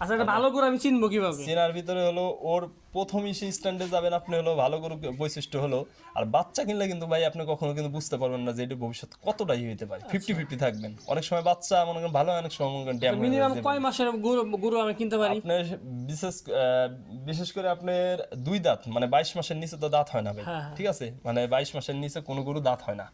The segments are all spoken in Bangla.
আচ্ছা এটা ভালো করে আমি চিনবো কীভাবে? চেনার ভিতরে হলো ওর প্রথম ইসে স্ট্যান্ডে যাবেন আপনি হলো ভালো গরু বৈশিষ্ট্য হলো আর বাচ্চা কিনলে কিন্তু ভাই আপনি কখনো কিন্তু বুঝতে পারবেন না যে এটা ভবিষ্যৎ কতটাই হইতে পারে। ফিফটি ফিফটি থাকবেন। অনেক সময় বাচ্চা মনে করেন ভালো অনেক সময় মনে করেন ড্যামেজ মিনিমাম কয় মাসের গরু গরু আমি কিনতে পারি? আপনার বিশেষ বিশেষ করে আপনার দুই দাঁত মানে বাইশ মাসের নিচে তো দাঁত হয় না ভাই। হ্যাঁ, হ্যাঁ। ঠিক আছে? মানে বাইশ মাসের নিচে কোনো গরু দাঁত হয় না।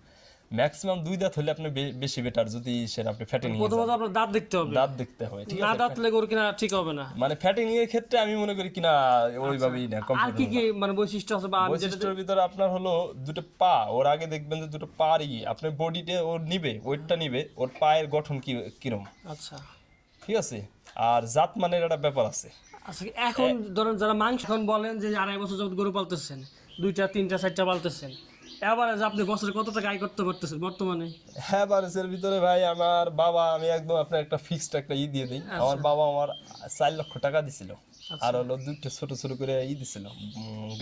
ম্যাক্সিমাম দুই দাঁত হলে আপনি বেশি বেটার যদি সেটা আপনি ফ্যাটে নিয়ে প্রথমত। আপনার দাঁত দেখতে হবে। দাঁত দেখতে হবে ঠিক না আছে দাঁতলে গরু কিনা ঠিক হবে না। মানে ফ্যাটিং এর ক্ষেত্রে আমি মনে করি কিনা ওইভাবেই না আচ্ছা। আর কি কি মানে বৈশিষ্ট্য আছে বা বৈশিষ্ট্যের ভিতরে আপনার হলো দুটো পা ওর আগে দেখবেন যে দুটো পারই আপনার বডিতে ওর নিবে ওয়েটটা নিবে ওর পায়ের গঠন কি কিরম। আচ্ছা। ঠিক আছে? আর জাত মানের একটা ব্যাপার আছে। আচ্ছা এখন ধরেন যারা মাংস এখন বলেন যে আড়াই বছর যখন গরু পালতেছেন দুইটা তিনটা চারটা পালতেছেন। এবারে আপনি বছরে কত টাকা আয় করতে পারতেছেন বর্তমানে ভিতরে ভাই আমার বাবা আমি একদম আপনার একটা ফিক্সড একটা ই দিয়ে দিই। আচ্ছা। আমার বাবা আমার চার লক্ষ টাকা দিছিল। আর হলো দুইটা ছোট ছোট করে ই দিছিল।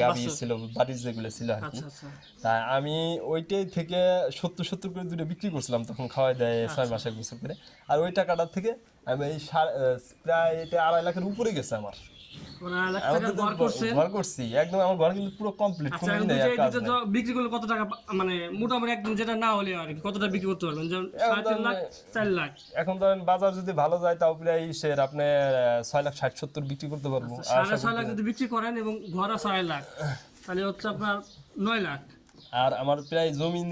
গাবি ছিল বাড়ির যেগুলো ছিল আর কি। আচ্ছা আচ্ছা। আমি ওইটাই থেকে সত্তর সত্তর করে দুটো বিক্রি করছিলাম তখন খাওয়াই দেয় আচ্ছা। ছয় মাস এক বছর করে। আর ওই টাকাটার থেকে আমি এই প্রায় এটা আড়াই লাখের উপরে গেছে আমার। ঘর করছি একদম আমার ঘর কিন্তু পুরো কমপ্লিট আচ্ছা আর বিক্রি করলে কত টাকা মানে মোটামুটি একদম যেটা না হলে আর কতটা বিক্রি করতে পারবেন? যেমন সাড়ে লাখ চার লাখ। এখন ধরেন বাজার যদি ভালো যায় তাও প্রায় সের আপনি ছয় লাখ ষাট সত্তর বিক্রি করতে পারব। সাড়ে ছয় লাখ যদি বিক্রি করেন এবং ঘর আছে লাখ তাহলে হচ্ছে আপনার নয় লাখ। আর আমার প্রায় জমি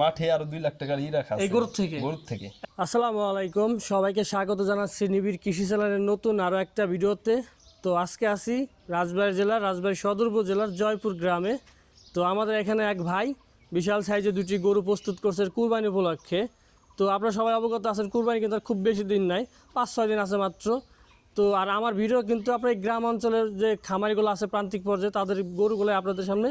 মাঠে আরও দুই লাখ টাকার ই রাখা এই গরুর থেকে? গরুর থেকে। আসসালামু আলাইকুম সবাইকে স্বাগত জানাচ্ছি নিবিড় কৃষি চ্যানেলের নতুন আরও একটা ভিডিওতে। তো আজকে আসি রাজবাড়ী জেলার, রাজবাড়ী সদর উপজেলার জয়পুর গ্রামে। তো আমাদের এখানে এক ভাই, বিশাল সাইজে দুটি গরু প্রস্তুত করছে কুরবানি উপলক্ষে। তো আপনারা সবাই অবগত আছেন, কুরবানি কিন্তু খুব বেশি দিন নাই, পাঁচ, ছয় দিন আছে মাত্র। তো আর আমার ভিডিও কিন্তু আপনার এই গ্রাম অঞ্চলের যে খামারিগুলো আছে, প্রান্তিক পর্যায়ে, তাদের গরুগুলো আপনাদের সামনে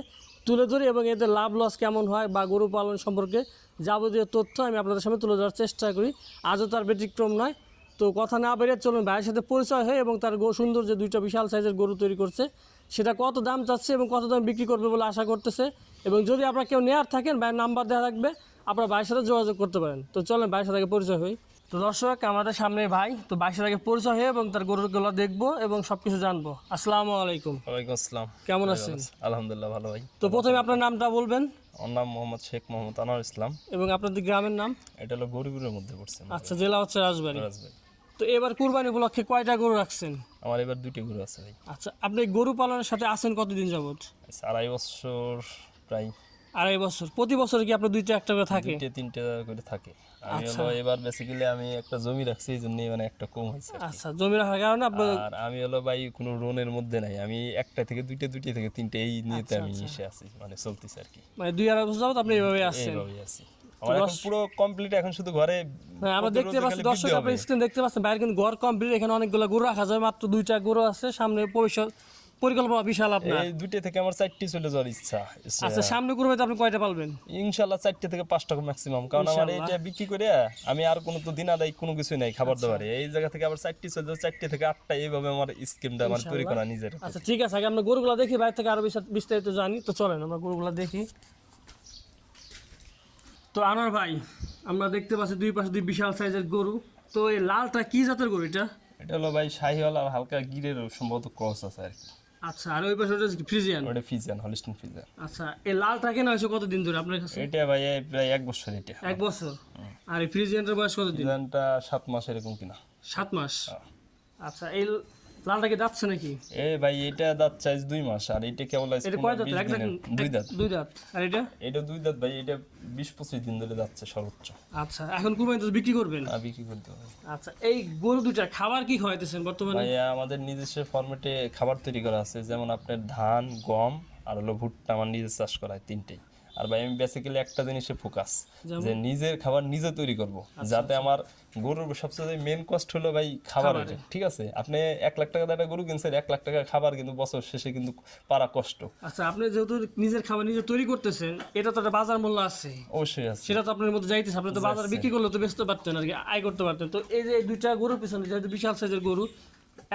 তুলে ধরি এবং এদের লাভ লস কেমন হয় বা গরু পালন সম্পর্কে যাবতীয় তথ্য আমি আপনাদের সামনে তুলে ধরার চেষ্টা করি। আজও তার ব্যতিক্রম নয়। তো কথা না বেরিয়ে চলুন ভাইয়ের সাথে পরিচয় হয় এবং তার গো- সুন্দর যে দুইটা বিশাল সাইজের গরু তৈরি করছে সেটা কত দাম চাচ্ছে এবং কত দাম বিক্রি করবে বলে আশা করতেছে। এবং যদি আপনারা কেউ নেয়ার থাকেন ভাইয়ের নাম্বার দেওয়া থাকবে আপনারা ভাইয়ের সাথে যোগাযোগ করতে পারেন। তো চলেন ভাইয়ের সাথে পরিচয় হই। তো দর্শক আমাদের সামনে ভাই তো বাইশের আগে পরিচয় হয়ে এবং তার গরুগুলো দেখব এবং সবকিছু জানব। আসসালামু আলাইকুম। ওয়ালাইকুম আসসালাম। কেমন আছেন? আলহামদুলিল্লাহ ভালো ভাই। তো প্রথমে আপনার নামটা বলবেন। আমার নাম মোহাম্মদ শেখ মোহাম্মদ আনোয়ার ইসলাম। এবং আপনাদের গ্রামের নাম? এটা হলো গরিবের মধ্যে পড়ছে। আচ্ছা জেলা হচ্ছে রাজবাড়ী। রাজবাড়ি। তো এবার কুরবানি উপলক্ষে কয়টা গরু রাখছেন? আমার এবার দুইটি গরু আছে ভাই। আচ্ছা আপনি গরু পালনের সাথে আছেন কতদিন যাবত আচ্ছা, আড়াই বছর প্রায়। আড়াই বছর। প্রতি বছর কি আপনার দুইটা একটা করে থাকে? তিনটে তিনটে করে থাকে। আমি আচ্ছা। হলো এবার বেসিক্যালি আমি একটা জমি রাখছি এই জন্য মানে একটা কম হয়েছে আচ্ছা জমি রাখার কারণে আপনার আর আমি হলো ভাই কোনো লোনের মধ্যে নাই। আমি একটা থেকে দুইটা দুইটা থেকে তিনটে এই নিয়েতে আমি এসে আছি মানে চলতেছে আর কি। মানে দুই আড়াই বছর যাবত আপনি এইভাবে আসছেন এইভাবেই আছি। আমার এখন পুরো কমপ্লিট এখন শুধু ঘরে হ্যাঁ আমরা দেখতে পাচ্ছি দর্শক আপনি স্ক্রিন দেখতে পাচ্ছেন বাইরে কিন্তু ঘর কমপ্লিট এখানে অনেকগুলো গরু রাখা যায় মাত্র দুইটা গরু আছে সামনে ভবিষ্যৎ পরিকল্পনা বিশাল আপনার। এই দুইটা থেকে আমার চারটি চলে যাওয়ার ইচ্ছা আচ্ছা সামনে কুরবানিতে আপনি কয়টা পালবেন? ইনশাল্লাহ চারটে থেকে পাঁচটা ম্যাক্সিমাম কারণ আমার এটা বিক্রি করে আমি আর কোনো তো দিন আদায় কোনো কিছু নাই খাবার দাবারে। এই জায়গা থেকে আবার চারটি চলে যাবে চারটে থেকে আটটা এইভাবে আমার স্কিমটা আমার তৈরি করা নিজের আচ্ছা ঠিক আছে আগে আমরা গরুগুলো দেখি বাইরে থেকে আরও বিস্তারিত জানি তো চলেন আমরা গরুগুলো দেখি। তো আনার ভাই আমরা দেখতে পাচ্ছি দুই পাশে দুই বিশাল সাইজের গরু। তো এই লালটা কি জাতের গরু এটা? এটা হলো ভাই শাহিওয়াল আর হালকা গিরের সম্ভবত ক্রস আছে আর কি। আচ্ছা আর ওই পাশে ওটা ফ্রিজিয়ান? ওটা ফিজিয়ান হলিস্টিন ফিজিয়ান আচ্ছা এই লালটা কেনা হয়েছে কতদিন ধরে আপনার কাছে? এটা ভাই প্রায় এক বছর এটা। এক বছর? আর এই ফ্রিজিয়ানটার বয়স কতদিন? ফিজিয়ানটা সাত মাস এরকম কিনা। সাত মাস? আচ্ছা এই লালটা কি যাচ্ছে নাকি? এ ভাই এটা দাঁত চাইজ দুই মাস আর এটা কেবল এটা কয় দাঁত? দুই দাঁত। দুই দাঁত। আর এটা? এটা দুই দাঁত ভাই এটা বিশ পঁচিশ দিন ধরে যাচ্ছে সর্বোচ্চ। আচ্ছা এখন কুরবানিতে বিক্রি করবেন? আর বিক্রি করতে হবে। আচ্ছা এই গরু দুটার খাবার কি খাওয়াইতেছেন বর্তমানে? ভাই আমাদের নিজস্ব ফরম্যাটে খাবার তৈরি করা আছে যেমন আপনার ধান গম আর হলো ভুট্টা আমার নিজে চাষ করা হয় তিনটেই। আর ভাই আমি বেসিক্যালি একটা জিনিসে ফোকাস যে নিজের খাবার নিজে তৈরি করব। যাতে আমার গরুর সবচেয়ে মেন কষ্ট হলো ভাই খাবারের ঠিক আছে? আপনি এক লাখ টাকা একটা গরু কিনছেন এক লাখ টাকা খাবার কিন্তু বছর শেষে কিন্তু পারা কষ্ট। আচ্ছা আপনি যেহেতু নিজের খাবার নিজে তৈরি করতেছেন এটা তো একটা বাজার মূল্য আছে। অবশ্যই আছে। সেটা তো আপনার মধ্যে যাইতেছে আপনি তো বাজার বিক্রি করলে তো বেচতে পারতেন আর কি আয় করতে পারতেন। তো এই যে দুইটা গরুর পিছনে যেহেতু বিশাল সাইজের গরু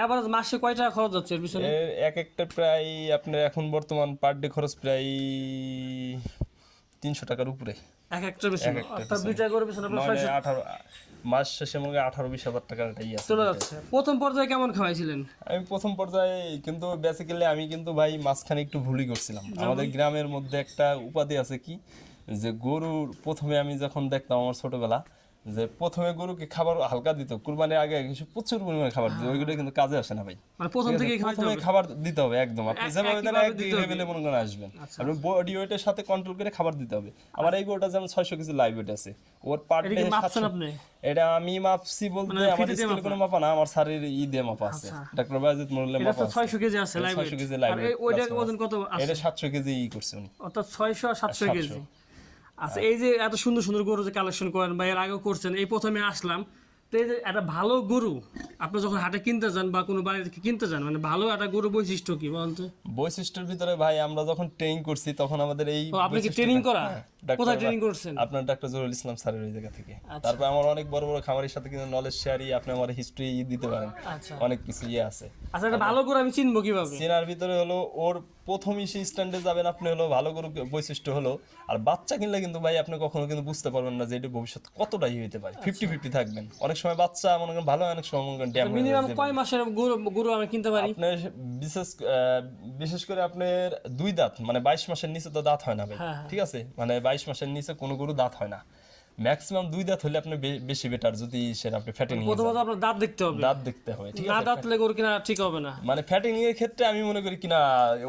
এভারেজ মাসে কয় টাকা খরচ যাচ্ছে এর পিছনে? এক একটা প্রায় আপনার এখন বর্তমান পার ডে খরচ প্রায় তিনশো টাকার উপরে। এক একটা পিছনে অর্থাৎ দুইটা গরুর পিছনে আপনার নয় ছয়শো আঠারো মাস শেষে মনে হয় আঠারো বিশ হাজার টাকার একটা ইয়ে আছে। চলে যাচ্ছে। প্রথম পর্যায়ে কেমন খাওয়াইছিলেন? আমি প্রথম পর্যায়ে কিন্তু বেসিক্যালি আমি কিন্তু ভাই মাঝখানে একটু ভুলই করছিলাম। আমাদের গ্রামের মধ্যে একটা উপাধি আছে কি? যে গরুর প্রথমে আমি যখন দেখতাম আমার ছোটবেলা যে প্রথমে গরুকে খাবার হালকা দিত কুরবানির আগে কিছু প্রচুর পরিমাণে খাবার দিত ওইগুলো কিন্তু কাজে আসে না ভাই। মানে প্রথম থেকে প্রথমে খাবার দিতে হবে একদম। আপনি যেভাবে দেন একইভাবে এক লেভেলে মনে করেন আসবেন। আপনি বডি ওয়েটের সাথে কন্ট্রোল করে খাবার দিতে হবে। আমার এই গরুটা যেমন ছয়শো কেজি লাইভ ওয়েট আছে। ওর পার ডে আপনি? এটা আমি মাপছি বলতে মানে আমার স্কেলে কোনো মাপা না আমার স্যারের ই দিয়ে মাপা আছে। ডাক্তার বাজিদ মোল্লে মাপা আছে। ছয়শো কেজি আছে লাইভ 600 কেজি ওইটার plus ওজন কত আছে? এটা সাতশো কেজি ই করছে উনি। অর্থাৎ ছয়শো আর সাতশো 700 কেজি। আচ্ছা এই যে এত সুন্দর সুন্দর গরু যে কালেকশন করেন বা এর আগেও করছেন এই প্রথমে আসলাম। তো এই যে একটা ভালো গরু আপনি যখন হাটে কিনতে যান বা কোনো বাড়ি থেকে কিনতে যান মানে ভালো একটা গরু বৈশিষ্ট্য কি বলেন তো? বৈশিষ্ট্যের ভিতরে ভাই আমরা যখন ট্রেনিং করছি তখন আমাদের এই আপনি কি ট্রেনিং করা? হ্যাঁ, কোথায় ট্রেনিং করছেন? আপনার ডাক্তার জহুরুল ইসলাম স্যারের ওই জায়গা থেকে। আচ্ছা। তারপর আমার অনেক বড় বড় খামারের সাথে কিন্তু নলেজ শেয়ারই আপনি আমার হিস্ট্রি দিতে পারেন। আচ্ছা। অনেক কিছু ইয়ে আছে। আচ্ছা একটা ভালো গরু আমি চিনবো কীভাবে? চেনার ভিতরে হলো ওর প্রথমই সেই স্ট্যান্ডে যাবেন আপনি হলো ভালো গরু বৈশিষ্ট্য হলো। আর বাচ্চা কিনলে কিন্তু ভাই আপনি কখনো কিন্তু বুঝতে পারবেন না যে এটা ভবিষ্যৎ কতটাই হইতে পারে। ফিফটি ফিফটি থাকবেন। অনেক সময় বাচ্চা মনে করেন ভালো অনেক সময় মনে করেন ড্যামেজ মিনিমাম কয় মাসের গরু গরু আমি কিনতে পারি? আপনার বিশেষ বিশেষ করে আপনার দুই দাঁত মানে বাইশ মাসের নিচে তো দাঁত হয় না ভাই। হ্যাঁ, হ্যাঁ। ঠিক আছে? মানে বাইশ মাসের নিচে কোনো গরু দাঁত হয় না। ম্যাক্সিমাম দুই দাঁত হলে আপনি বেশি বেটার যদি সেটা আপনি ফ্যাটে নিয়ে প্রথমত আপনার দাঁত দেখতে হবে। দাঁত দেখতে হবে ঠিক না দাঁত ওর কিনা ঠিক হবে না। মানে ফ্যাটে নিয়ে ক্ষেত্রে আমি মনে করি কিনা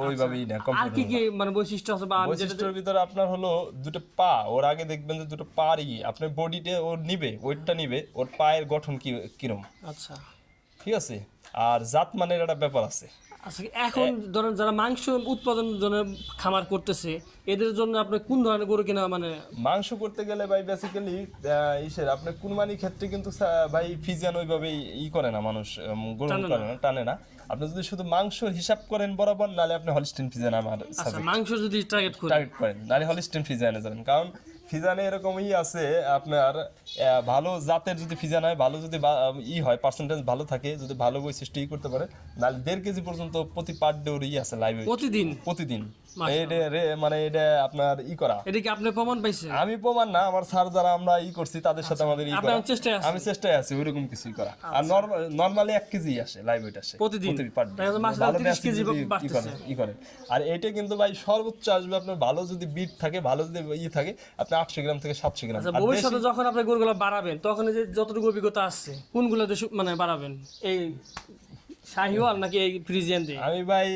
ওইভাবেই না আর কি কি মানে বৈশিষ্ট্য আছে বা বৈশিষ্ট্যের ভিতরে আপনার হলো দুটো পা ওর আগে দেখবেন যে দুটো পারই আপনার বডিতে ওর নিবে ওয়েটটা নিবে ওর পায়ের গঠন কি কিরম। আচ্ছা। ঠিক আছে? আর জাত মানের একটা ব্যাপার আছে। আচ্ছা এখন ধরেন যারা মাংস উৎপাদন জন্য খামার করতেছে এদের জন্য আপনি কোন ধরনের গরু কিনা মানে মাংস করতে গেলে ভাই বেসিক্যালি ইসের আপনার কুরবানির ক্ষেত্রে কিন্তু ভাই ফিজিয়ান ওইভাবে ই করে না মানুষ গ্রহণ করে না টানে না। আপনি যদি শুধু মাংসর হিসাব করেন বরাবর নালে আপনি হলিস্টিন ফিজিয়ান আমার আচ্ছা মাংস যদি টার্গেট করে টার্গেট করেন নালে হলিস্টিন ফিজিয়ানে যাবেন। কারণ ফিজানে এরকমই আছে আপনার ভালো জাতের যদি ফিজান হয় ভালো যদি ই হয় পার্সেন্টেজ ভালো থাকে যদি ভালো বৈশিষ্ট্য ই করতে পারে নাহলে দেড় কেজি পর্যন্ত প্রতি পার ডে ওর ই আছে লাইভ প্রতিদিন? প্রতিদিন। এটা মানে এটা আপনার ই করা। এটা কি আপনি প্রমাণ পাইছেন? আমি প্রমাণ না আমার স্যার যারা আমরা ই করছি তাদের সাথে আমাদের ই করা। চেষ্টায় আমি চেষ্টায় আছি ওইরকম কিছুই করা। আর নর্মালি এক কেজি আসে লাইভ ওয়েট আসে। প্রতিদিন? per day। তাহলে তো মাসে ভালো 30 basic কেজি যদি ই বাড়তেছে। করে- ই করে আর এটা কিন্তু ভাই সর্বোচ্চ আসবে আপনার ভালো যদি বিট থাকে ভালো যদি ই থাকে আপনি আটশো গ্রাম থেকে সাতশো গ্রাম। আচ্ছা ভবিষ্যতে যখন আপনি গরুগুলো বাড়াবেন তখন যে যতটুকু অভিজ্ঞতা আসছে কোনগুলো মানে বাড়াবেন? এই শাহিওয়াল নাকি এই ফ্রিজিয়ান দিয়ে? আমি ভাই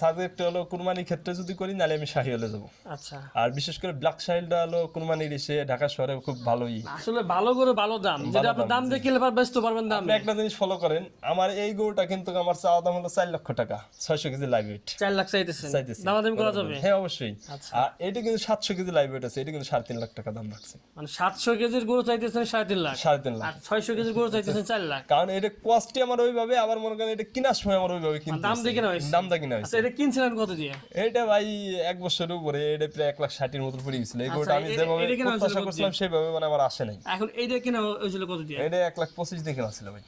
সাবজেক্ট হলো কুরবানির ক্ষেত্রে যদি করি নাহলে আমি শাহি হলে যাব। আচ্ছা। আর বিশেষ করে ব্ল্যাক শাহিলটা হলো কুরবানির এসে ঢাকা শহরে খুব ভালোই আসলে ভালো গরু ভালো দাম। যেটা আপনি দাম দিয়ে কিনলে পার বেচতে পারবেন দাম আপনি একটা জিনিস ফলো করেন আমার এই গরুটা কিন্তু আমার চাওয়া দাম হলো চার লক্ষ টাকা ছয়শো কেজি লাইভ ওয়েট চার লাখ চাইতেছেন? দামাদামি করা যাবে? হ্যাঁ অবশ্যই। আচ্ছা। আর এটা কিন্তু সাতশো কেজি লাইভ ওয়েট আছে এটা কিন্তু সাড়ে তিন লাখ টাকা দাম রাখছে। মানে সাতশো কেজির গরু চাইতেছেন সাড়ে তিন লাখ? সাড়ে তিন লাখ। আর ছয়শো কেজির গরু চাইতেছেন চার লাখ? কারণ এটা কস্টই আমার ওইভাবে আবার মনে করেন এটা কেনার সময় আমার ওইভাবে কিনতে দাম দিয়ে হয়েছে। হয়েছে? দাম দিয়ে কিনা হয়েছে আচ্ছা এটা কিনছিলেন কত দিয়ে? এটা ভাই এক বছরের উপরে এটা প্রায় এক লাখ ষাটের মতো পড়ে গেছিল। এই গরুটা আমি যেভাবে প্রত্যাশা করছিলাম সেভাবে মানে আমার আসে নাই। এখন এইটা কিনা হয়েছিল কত দিয়ে? এটা এক লাখ পঁচিশ দিয়ে কেনা ছিল ভাই।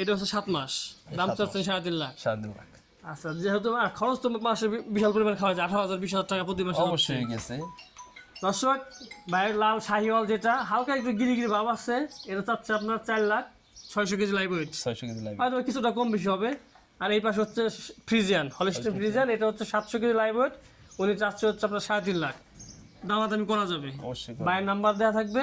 এটা হচ্ছে সাত মাস। দাম চাচ্ছেন সাড়ে তিন লাখ। সাড়ে তিন লাখ। আচ্ছা যেহেতু আর খরচ তো মাসে বিশাল পরিমাণ খাওয়া যায় আঠারো হাজার বিশ হাজার টাকা প্রতি মাসে অবশ্যই গেছে। দর্শক ভাইয়ের লাল শাহিওয়াল যেটা হালকা একটু গিরি গিরি ভাব আছে এটা চাচ্ছে আপনার চার লাখ। ছয়শো কেজি লাইভ ওয়েট ছয়শো কেজি লাইভ হয়তো কিছুটা কম বেশি হবে। আর এই পাশে হচ্ছে ফ্রিজিয়ান হলিস্টিন ফ্রিজিয়ান এটা হচ্ছে সাতশো কেজি লাইভ ওয়েট উনি চাচ্ছে হচ্ছে আপনার সাড়ে তিন লাখ। দামাদামি করা যাবে। নাম্বার দেওয়া থাকবে।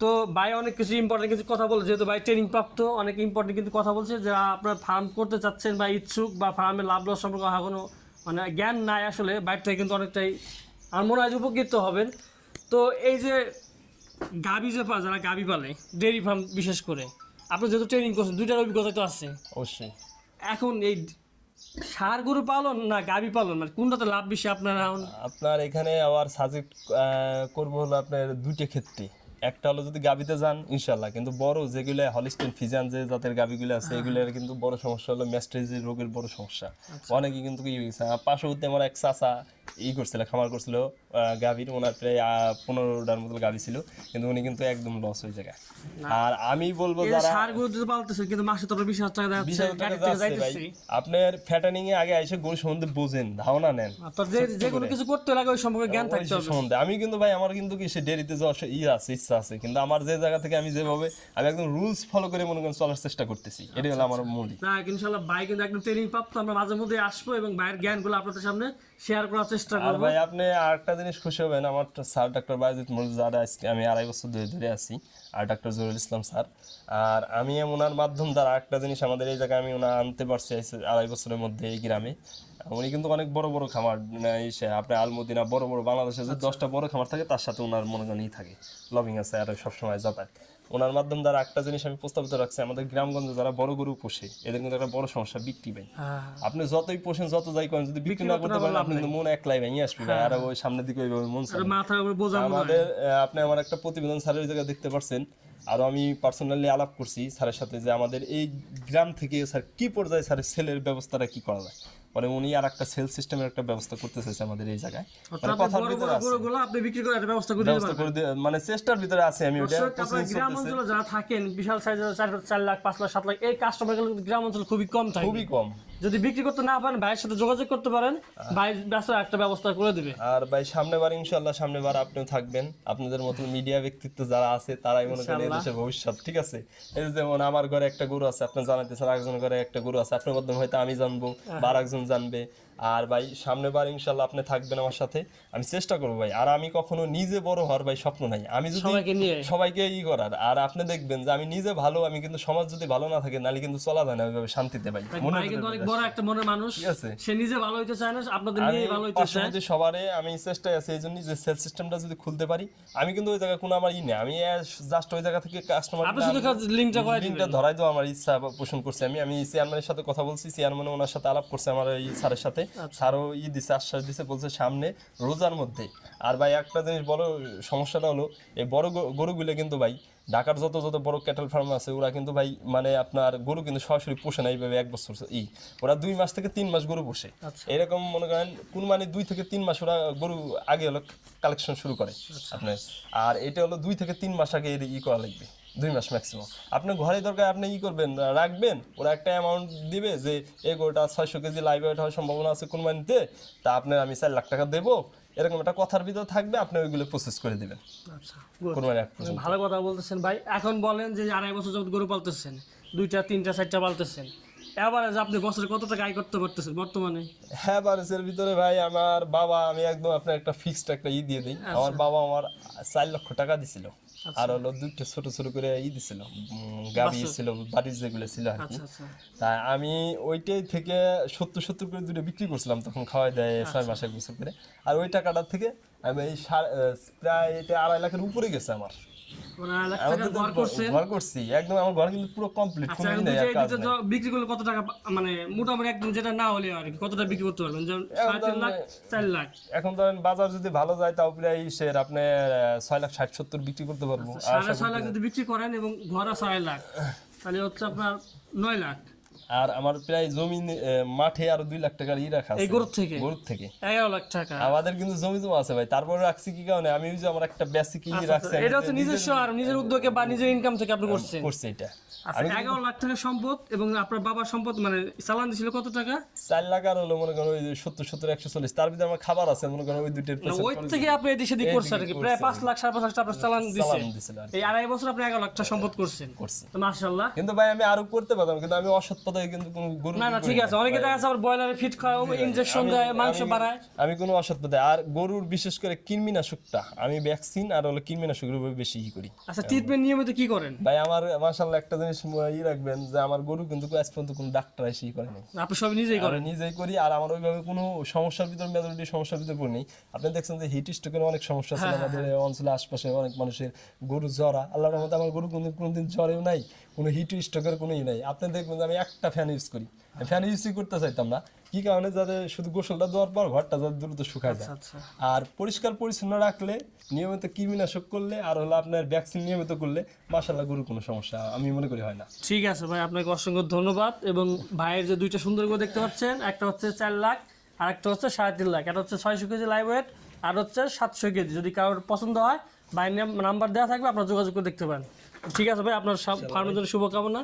তো ভাই অনেক কিছু ইম্পর্টেন্ট কিছু কথা বলে যেহেতু ভাই ট্রেনিং প্রাপ্ত অনেক ইম্পর্টেন্ট কিন্তু কথা বলছে। যারা আপনার ফার্ম করতে চাচ্ছেন বা ইচ্ছুক বা ফার্মের লাভ লস সম্পর্কে কোনো মানে জ্ঞান নাই আসলে বাইর থেকে কিন্তু অনেকটাই আর মনে হয় উপকৃত হবেন। তো এই যে গাবি যে পা যারা গাবি পালে ডেয়ারি ফার্ম বিশেষ করে আপনি যেহেতু ট্রেনিং করছেন দুইটার অভিজ্ঞতা তো আছে। অবশ্যই। এখন এই সার গরু পালন না গাবি পালন? মানে কোনটাতে লাভ বেশি আপনার আপনার এখানে আবার সাজেক্ট করব হলো আপনার দুইটা ক্ষেত্রে। একটা হলো যদি গাবিতে যান ইনশাল্লাহ কিন্তু বড় যেগুলো হলিস্টেন ফিজান যে জাতের গাবিগুলো আছে এগুলোর কিন্তু বড় সমস্যা হলো ম্যাস্ট্রেজি রোগের বড় সমস্যা। অনেকে কিন্তু কি পার্শ্ববর্তী আমার এক চাচা ই করছিল খামার করছিল গাভীর ওনার প্রায় পনেরোটার মতো গাভী ছিল কিন্তু উনি কিন্তু একদম লস হয়ে জায়গায়। আর আমি বলব যারা কিন্তু মাসে তো বিশ হাজার টাকা বিশ হাজার টাকা যাচ্ছে আপনার ফ্যাটানিং এ আগে এসে গরু সম্বন্ধে বোঝেন ধারণা নেন। যে কোনো কিছু করতে লাগে ওই সম্পর্কে জ্ঞান থাকতে হবে। সম্বন্ধে। আমি কিন্তু ভাই আমার কিন্তু কি সে ডেরিতে যাওয়ার ই আছে ইচ্ছা আছে কিন্তু আমার যে জায়গা থেকে আমি যেভাবে আমি একদম রুলস ফলো করে মনে করেন চলার চেষ্টা করতেছি। এটাই হলো আমার মূল না ইনশাল্লাহ ভাই কিন্তু একদম ট্রেনিং প্রাপ্ত। আমরা মাঝে মধ্যে আসব এবং ভাইয়ের জ্ঞানগুলো আপনাদের সামনে শেয়ার করার চেষ্টা আর ভাই আপনি আরেকটা জিনিস খুশি হবেন আমার স্যার আজকে আমি আড়াই বছর ধরে ধরে আছি আর ডাক্তার জহুরুল ইসলাম স্যার। আর আমি ওনার মাধ্যম দ্বারা একটা জিনিস আমাদের এই জায়গায় আমি ওনার আনতে পারছি আড়াই বছরের মধ্যে এই গ্রামে। উনি কিন্তু অনেক বড় বড় খামার মানে আপনি আলমদিনা বড় বড় বাংলাদেশে যে দশটা বড় খামার থাকে তার সাথে ওনার মনে থাকে। লবিং আছে আর সবসময় যাতায়াত। ওনার মাধ্যম দ্বারা একটা জিনিস আমি প্রস্তাবিত রাখছি আমাদের গ্রামগঞ্জে যারা বড় গরু পোষে এদের কিন্তু একটা বড় সমস্যা বিক্রি পাই হ্যাঁ। আপনি যতই পোষেন যত যাই করেন যদি বিক্রি না করতে পারেন আপনি কিন্তু মন একলাই ভেঙে আসবে ভাই। আর ওই সামনের দিকে ওইভাবে মন আমাদের আপনি আমার একটা প্রতিবেদন স্যারের ওই জায়গায় দেখতে পারছেন। আরও আমি পার্সোনালি আলাপ করছি স্যারের সাথে যে আমাদের এই গ্রাম থেকে স্যার কি পর্যায়ে স্যারের সেলের ব্যবস্থাটা কি করা যায়? পরে উনি আর একটা সেল সিস্টেমের একটা ব্যবস্থা করতে চাইছে আমাদের এই জায়গায়। মানে কথার ভিতরে আছে। আপনি বিক্রি করার একটা ব্যবস্থা করে ব্যবস্থা করে মানে চেষ্টার ভিতরে আছে আমি ওটা গ্রাম অঞ্চলে যারা থাকেন বিশাল সাইজের চার চার লাখ পাঁচ লাখ সাত লাখ এই কাস্টমারগুলো গ্রাম অঞ্চলে খুবই কম থাকে। খুবই কম। যদি বিক্রি করতে না পারেন ভাইয়ের সাথে যোগাযোগ করতে পারেন ভাই ব্যবসা একটা ব্যবস্থা করে দিবে। আর ভাই সামনে বার ইনশাল্লাহ সামনে বার আপনিও থাকবেন। আপনাদের মতো মিডিয়া ব্যক্তিত্ব যারা আছে তারাই মনে করেন এই দেশের ভবিষ্যৎ ঠিক আছে? এই যেমন আমার ঘরে একটা গরু আছে আপনি জানাইতেছেন একজন ঘরে একটা গরু আছে আপনার মাধ্যমে হয়তো আমি জানব বা আরেকজন জানবে। আর ভাই সামনে বার ইনশাল্লাহ আপনি থাকবেন আমার সাথে। আমি চেষ্টা করব ভাই। আর আমি কখনো নিজে বড় হওয়ার ভাই স্বপ্ন নাই। আমি যদি সবাইকে ই করার। আর আপনি দেখবেন যে আমি নিজে ভালো আমি কিন্তু সমাজ যদি ভালো না থাকে নাহলে কিন্তু চলা যায় না ওইভাবে শান্তিতে ভাই। মনে কিন্তু অনেক বড় একটা মনের মানুষ। আছে। সে নিজে ভালো হইতে চায় না আপনাদের নিয়ে ভালো হইতে চায়। পার্শ্ববর্তী সবারে আমি চেষ্টায় আছি এই জন্য যে সেল সিস্টেমটা যদি খুলতে পারি আমি কিন্তু ওই জায়গায় কোনো আমার ই নেই। আমি জাস্ট ওই জায়গা থেকে কাস্টমার আপনি শুধু লিঙ্কটা করে দিবেন। ধরাই দেওয়া আমার ইচ্ছা পোষণ করছে আমি। আমি চেয়ারম্যানের সাথে কথা বলছি চেয়ারম্যান ওনার সাথে আলাপ করছে আমার এই স্যারের সাথে। স্যারও ই দিছে আশ্বাস দিছে বলছে সামনে রোজার মধ্যে। আর ভাই একটা জিনিস বড় সমস্যাটা হলো এই বড় গরু- গরুগুলো কিন্তু ভাই ঢাকার যত যত বড় ক্যাটেল ফার্ম আছে ওরা কিন্তু ভাই মানে আপনার গরু কিন্তু সরাসরি পোষে না এইভাবে এক বছর ই। ওরা দুই মাস থেকে তিন মাস গরু পোষে। আচ্ছা। এরকম মনে করেন কোন মানে দুই থেকে তিন মাস ওরা গরু আগে হলো কালেকশন শুরু করে আচ্ছা। আপনার। আর এটা হলো দুই থেকে তিন মাস আগে এর ই করা লাগবে। দুই মাস ম্যাক্সিমাম আপনি ঘরে দরকার আপনি ই করবেন রাখবেন ওরা একটা অ্যামাউন্ট দিবে যে এই গরুটা ছয়শো কেজি লাইভ ওয়েট হওয়ার সম্ভাবনা আছে কোরবানিতে তা আপনার আমি চার লাখ টাকা দেবো। এরকম একটা কথার ভিতর থাকবে আপনি ওইগুলো প্রসেস করে দিবেন। আচ্ছা ভালো কথা বলতেছেন ভাই। এখন বলেন যে আড়াই বছর যাবত গরু পালতেছেন দুইটা তিনটা চারটা পালতেছেন। এবারে যে আপনি বছরে কত টাকা আয় করতে পারতেছেন বর্তমানে? হ্যাঁ বারেসের ভিতরে ভাই আমার বাবা আমি একদম আপনার একটা ফিক্সড একটা ই দিয়ে দিই। আমার বাবা আমার চার লক্ষ টাকা দিছিল। আর হলো ছোট ছোট করে ই দিছিল গাবি ছিল বাড়ির যেগুলো ছিল আর কি। আচ্ছা আচ্ছা। তাই আমি ওইটাই থেকে সত্তর সত্তর করে দুটো বিক্রি করছিলাম তখন খাওয়াই দেয় ছয় মাস এক বছর করে। আর ওই টাকাটার থেকে আমি এই প্রায় এটা আড়াই লাখের উপরে গেছে আমার। একদম আমার ঘর কিন্তু পুরো কমপ্লিট আচ্ছা বিক্রি করলে কত টাকা মানে মোটামুটি একদম যেটা না হলে আর কতটা বিক্রি করতে পারবেন? যেমন লাখ চার লাখ। এখন ধরেন বাজার যদি ভালো যায় তাও প্রায় আপনি ছয় লাখ ষাট সত্তর বিক্রি করতে পারব। সাড়ে ছয় লাখ যদি বিক্রি করেন এবং ঘরে ছয় লাখ তাহলে হচ্ছে আপনার নয় লাখ। আর আমার প্রায় জমি মাঠে আরও দুই লাখ টাকার ই রাখা এই গরুর থেকে? গরুর থেকে। এগারো লাখ টাকা। আমাদের কিন্তু জমি জমা আছে ভাই তারপরে রাখছি কি কারণে? আমি ওই যে আমার একটা বেসিক ই রাখছি এটা হচ্ছে নিজস্ব আর নিজের উদ্যোগে বা নিজের ইনকাম থেকে আপনি করছেন। করছে এটা। আচ্ছা এগারো লাখ টাকা সম্পদ এবং আপনার বাবার সম্পদ মানে চালান দিছিল কত টাকা? চার লাখ আর হলো মনে করেন ওই সত্তর সত্তর একশো চল্লিশ। তার ভিতরে আমার খাবার আছে মনে করেন ওই দুইটার ওই থেকে আপনি এদিকে সেদিক করছেন আর কি। প্রায় পাঁচ লাখ সাড়ে পাঁচ লাখ টাকা চালান এই আড়াই বছর আপনি এগারো লাখ টাকা সম্পদ করছেন। করছি। তো মার্শাল্লাহ কিন্তু ভাই আমি আরও করতে পারতাম কিন্তু আমি অসৎ পথে কিন্তু কোনো গরু না না ঠিক আছে। অনেকে দেখা যাচ্ছে আবার ব্রয়লারে ফিট খাওয়া ইনজেকশন দেয় মাংস বাড়ায়। আমি কোনো অসৎ পথে। আর গরুর বিশেষ করে কৃমিনাশকটা আমি ভ্যাকসিন আর হলো কৃমিনাশকের উপর বেশি ই করি। আচ্ছা ট্রিটমেন্ট নিয়মিত কি করেন? ভাই আমার মাসাল্লাহ একটা জিনিস ম- ই রাখবেন যে আমার গরু কিন্তু আজ পর্যন্ত কোনো ডাক্তার এসে করে নাই। আপনি সব নিজেই করেন? নিজেই করি আর আমার ওইভাবে কোনো সমস্যার ভিতরে মেজরিটি সমস্যার ভিতর পড়ি আপনি দেখছেন যে হিট স্ট্রোকের অনেক সমস্যা হ্যাঁ, আছে আমাদের এই অঞ্চলে আশপাশে অনেক মানুষের গরু জ্বরা। আল্লাহর রহমতে আমার গরু কোনো কোনোদিন জ্বরেও নাই কোনো হিট স্ট্রোকের কোনো ই নাই। আপনি দেখবেন যে আমি একটা ফ্যান ইউজ করি। ফ্যান ইউজই করতে চাইতাম না। কি কারণে? যাতে শুধু গোসলটা দেওয়ার পর ঘরটা যাতে দ্রুত শুকায় যায়। আচ্ছা আর পরিষ্কার পরিচ্ছন্ন রাখলে নিয়মিত কৃমিনাশক করলে আর হলো আপনার ভ্যাকসিন নিয়মিত করলে মাসাল্লাহ গরুর কোনো সমস্যা আমি মনে করি হয় না। ঠিক আছে ভাই আপনাকে অসংখ্য ধন্যবাদ। এবং ভাইয়ের যে দুইটা সুন্দর করে দেখতে পাচ্ছেন একটা হচ্ছে চার লাখ আর একটা হচ্ছে সাড়ে তিন লাখ। এটা হচ্ছে ছয়শো কেজি লাইভ ওয়েট আর হচ্ছে সাতশো কেজি। যদি কারোর পছন্দ হয় ভাই নাম্বার দেওয়া থাকবে আপনারা যোগাযোগ করে দেখতে পারেন। ঠিক আছে ভাই আপনার সব ফার্মের জন্য শুভকামনা।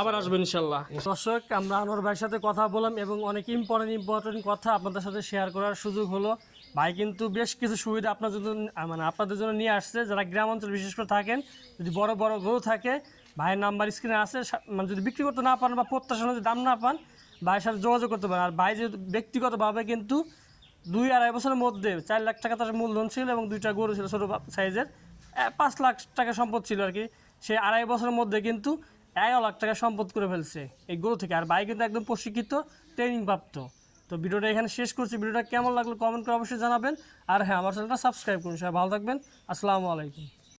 আবার আসবেন ইনশাল্লাহ দর্শক আমরা আনোয়ার ভাইয়ের সাথে কথা বললাম এবং অনেক ইম্পর্টেন্ট ইম্পর্টেন্ট কথা আপনাদের সাথে শেয়ার করার সুযোগ হলো। ভাই কিন্তু বেশ কিছু সুবিধা আপনার জন্য মানে আপনাদের জন্য নিয়ে আসছে। যারা গ্রাম অঞ্চল বিশেষ করে থাকেন যদি বড় বড় গরু থাকে ভাইয়ের নাম্বার স্ক্রিনে আছে মানে যদি বিক্রি করতে না পান বা প্রত্যাশা যদি দাম না পান ভাইয়ের সাথে যোগাযোগ করতে পারেন। আর ভাই যে ব্যক্তিগতভাবে কিন্তু দুই আড়াই বছরের মধ্যে চার লাখ টাকা তার মূলধন ছিল এবং দুইটা গরু ছিল ছোটো সাইজের পাঁচ লাখ টাকা সম্পদ ছিল আর কি। সে আড়াই বছরের মধ্যে কিন্তু এগারো লাখ টাকা সম্পদ করে ফেলছে এই গরু থেকে। আর ভাই কিন্তু একদম প্রশিক্ষিত ট্রেনিং প্রাপ্ত তো ভিডিওটা এখানে শেষ করছি। ভিডিওটা কেমন লাগল কমেন্ট করে অবশ্যই জানাবেন। আর হ্যাঁ আমার চ্যানেলটা সাবস্ক্রাইব করুন সবাই। ভালো থাকবেন। আসসালামু আলাইকুম।